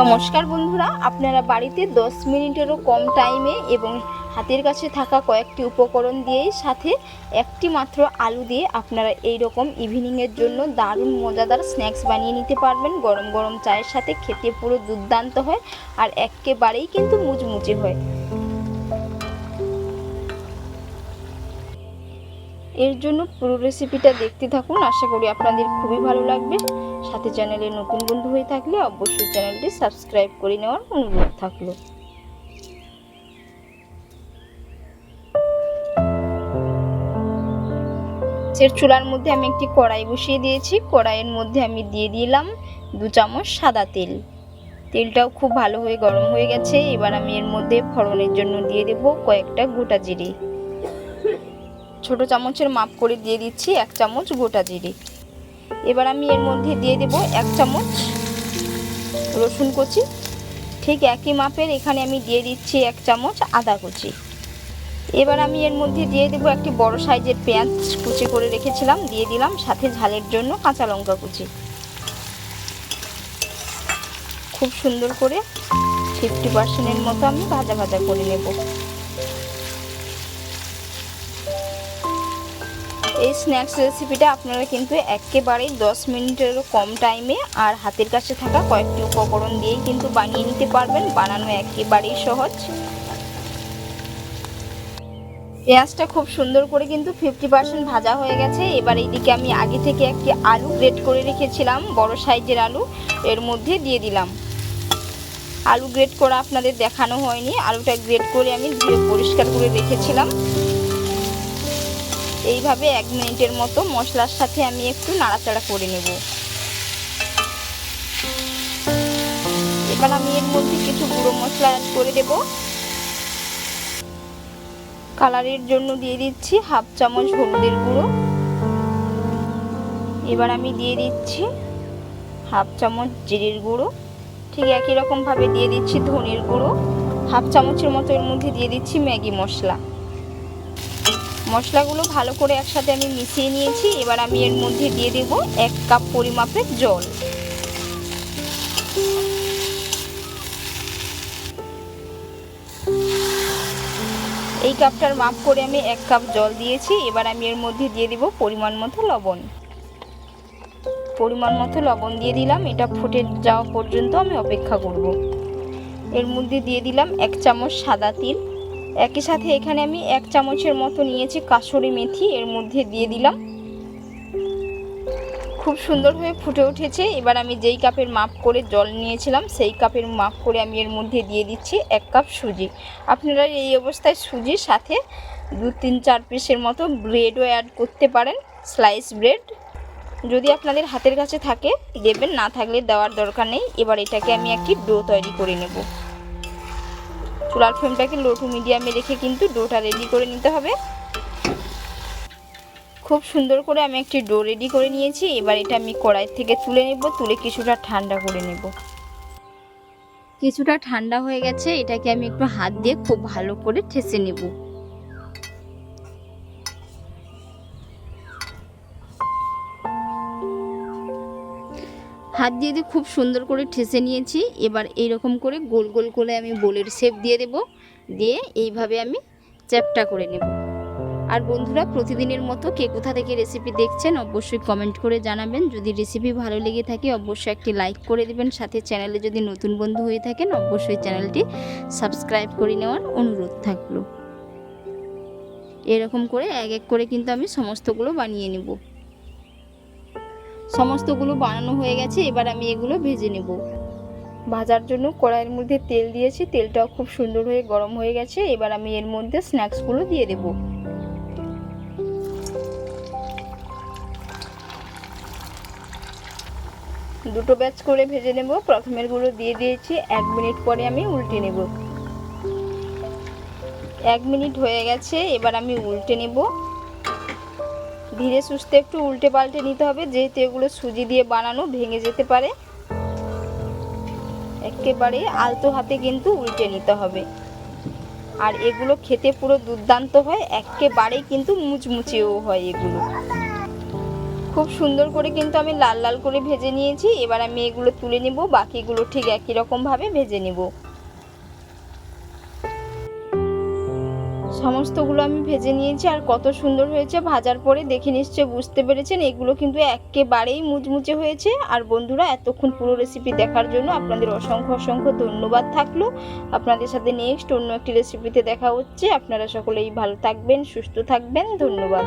নমস্কার বন্ধুরা, আপনারা বাড়িতে 10 মিনিটেরও কম টাইমে এবং হাতের কাছে থাকা কয়েকটি উপকরণ দিয়ে সাথে একটি মাত্র আলু দিয়ে আপনারা এই রকম ইভিনিংয়ের জন্য দারুণ মজাদার স্ন্যাক্স বানিয়ে নিতে পারবেন। গরম গরম চায়ের সাথে খেতে পুরো দুর্দান্ত হয় আর একেবারেই কিন্তু মুচমুচে হয়। এর জন্য পুরো রেসিপিটা দেখতে থাকুন। আশা করি আপনাদের খুবই ভালো লাগবে। সাথে চ্যানেলে নতুন বন্ধু হয়ে থাকলে অবশ্যই চ্যানেলটি সাবস্ক্রাইব করে নেওয়ার অনুরোধ থাকল। সের চুলার মধ্যে আমি একটি কড়াই বসিয়ে দিয়েছি। কড়াইয়ের মধ্যে আমি দিয়ে দিলাম দু চামচ সাদা তেল। তেলটাও খুব ভালো হয়ে গরম হয়ে গেছে। এবার আমি এর মধ্যে ফোড়নের জন্য দিয়ে দেব কয়েকটা গোটা জিরে। ছোট চামচের মাপ করে দিয়ে দিচ্ছি এক চামচ গোটা জিরে। এবার আমি এর মধ্যে দিয়ে দেব এক চামচ রসুন কুচি। ঠিক একই মাপের এখানে আমি দিয়ে দিচ্ছি এক চামচ আদা কুচি। এবার আমি এর মধ্যে দিয়ে দেব একটি বড় সাইজের পেঁয়াজ কুচি করে রেখেছিলাম, দিয়ে দিলাম সাথে ঝালের জন্য কাঁচা লঙ্কা কুচি। খুব সুন্দর করে ফিফটি পার্সেন্টের মতো আমি ভাজা ভাজা করে নেব। এই স্ন্যাক্স রেসিপিটা আপনারা কিন্তু একেবারেই দশ মিনিটেরও কম টাইমে আর হাতের কাছে থাকা কয়েকটি উপকরণ দিয়েই কিন্তু বানিয়ে নিতে পারবেন। বানানো একেবারেই সহজ। পেঁয়াজটা খুব সুন্দর করে কিন্তু ফিফটি পার্সেন্ট ভাজা হয়ে গেছে। এবার এইদিকে আমি আগে থেকে একটি আলু গ্রেট করে রেখেছিলাম, বড় সাইজের আলু। এর মধ্যে দিয়ে দিলাম। আলু গ্রেট করা আপনাদের দেখানো হয়নি। আলুটা গ্রেট করে আমি ধুয়ে পরিষ্কার করে রেখেছিলাম। এইভাবে এক মিনিটের মতো মশলার সাথে আমি একটু নাড়াচাড়া করে নেব। এবার আমি এর মধ্যে কিছু গুঁড়ো মশলা অ্যাড করে দেব। কালারের জন্য দিয়ে দিচ্ছি হাফ চামচ হলুদের গুঁড়ো। এবার আমি দিয়ে দিচ্ছি হাফ চামচ জিরের গুঁড়ো। ঠিক একই রকমভাবে দিয়ে দিচ্ছি ধনের গুঁড়ো। হাফ চামচের মতো এর মধ্যে দিয়ে দিচ্ছি ম্যাগি মশলা। মশলাগুলো ভালো করে একসাথে আমি মিশিয়ে নিয়েছি। এবার আমি এর মধ্যে দিয়ে দেব এক কাপ পরিমাপের জল। এই কাপটার মাপ করে আমি এক কাপ জল দিয়েছি। এবার আমি এর মধ্যে দিয়ে দেব পরিমাণ মতো লবণ। পরিমাণ মতো লবণ দিয়ে দিলাম। এটা ফুটে যাওয়া পর্যন্ত আমি অপেক্ষা করব। এর মধ্যে দিয়ে দিলাম এক চামচ সাদা তিল। একই সাথে এখানে আমি এক চামচের মতো নিয়েছি কাসুরি মেথি, এর মধ্যে দিয়ে দিলাম। খুব সুন্দরভাবে ফুটে উঠেছে। এবার আমি যেই কাপের মাপ করে জল নিয়েছিলাম, সেই কাপের মাপ করে আমি এর মধ্যে দিয়ে দিচ্ছি এক কাপ সুজি। আপনারা এই অবস্থায় সুজির সাথে দু তিন চার পিসের মতো ব্রেডও অ্যাড করতে পারেন স্লাইস ব্রেড যদি আপনাদের হাতের কাছে থাকে, দেবেন, না থাকলে দেওয়ার দরকার নেই। এবার এটাকে আমি একটি ডো তৈরি করে নেব। চুলার ফ্লেমটাকে লো টু মিডিয়ামে রেখে কিন্তু ডোটা রেডি করে নিতে হবে। খুব সুন্দর করে আমি একটি ডো রেডি করে নিয়েছি। এবার এটা আমি কড়াই থেকে তুলে নেব, তুলে কিছুটা ঠান্ডা করে নেব। কিছুটা ঠান্ডা হয়ে গেছে, এটাকে আমি একটু হাত দিয়ে খুব ভালো করে ঠেসে নেব। হাত দিয়ে দিয়ে খুব সুন্দর করে ঠেসে নিয়েছি। এবার এইরকম করে গোল গোল করে আমি বোলের শেপ দিয়ে দেব। দিয়ে এইভাবে আমি চ্যাপটা করে নেব। আর বন্ধুরা, প্রতিদিনের মতো কে কোথা থেকে রেসিপি দেখছেন অবশ্যই কমেন্ট করে জানাবেন। যদি রেসিপি ভালো লেগে থাকে, অবশ্যই একটি লাইক করে দেবেন। সাথে চ্যানেলে যদি নতুন বন্ধু হয়ে থাকেন, অবশ্যই চ্যানেলটি সাবস্ক্রাইব করে নেওয়ার অনুরোধ থাকল। এরকম করে এক এক করে কিন্তু আমি সমস্তগুলো বানিয়ে নেব। সমস্তগুলো বানানো হয়ে গেছে, এবার আমি এগুলো ভেজে নেব। ভাজার জন্য কড়াইয়ের মধ্যে তেল দিয়েছি, তেলটাও খুব সুন্দর হয়ে গরম হয়ে গেছে, এবার আমি এর মধ্যে স্ন্যাক্সগুলো দিয়ে দেব। দুটো ব্যাচ করে ভেজে নেব প্রথমেরগুলো দিয়ে দিয়েছি, এক মিনিট পরে আমি উল্টে নেব। এক মিনিট হয়ে গেছে, এবার আমি উল্টে নেব। ধীরে সুস্থে একটু উল্টে পাল্টে নিতে হবে, যেহেতু এগুলো সুজি দিয়ে বানানো, ভেঙে যেতে পারে। একেবারে আলতো হাতে কিন্তু উল্টে নিতে হবে। আর এগুলো খেতে পুরো দুর্দান্ত হয়, একেবারেই কিন্তু মুচমুচেও হয় এগুলো। খুব সুন্দর করে কিন্তু আমি লাল লাল করে ভেজে নিয়েছি, এবার আমি এগুলো তুলে নিব, বাকিগুলো ঠিক একই রকমভাবে ভেজে নিব। সমস্তগুলো আমি ভেজে নিয়েছি আর কত সুন্দর হয়েছে, ভাজার পরে দেখে নিশ্চয় বুঝতে পেরেছেন। এগুলো কিন্তু একেবারেই মুচমুচে হয়েছে। আর বন্ধুরা, এতক্ষণ পুরো রেসিপি দেখার জন্য আপনাদের অসংখ্য অসংখ্য ধন্যবাদ থাকল। আপনাদের সাথে নেক্সট অন্য একটি রেসিপিতে দেখা হচ্ছে। আপনারা সকলেই ভালো থাকবেন, সুস্থ থাকবেন। ধন্যবাদ।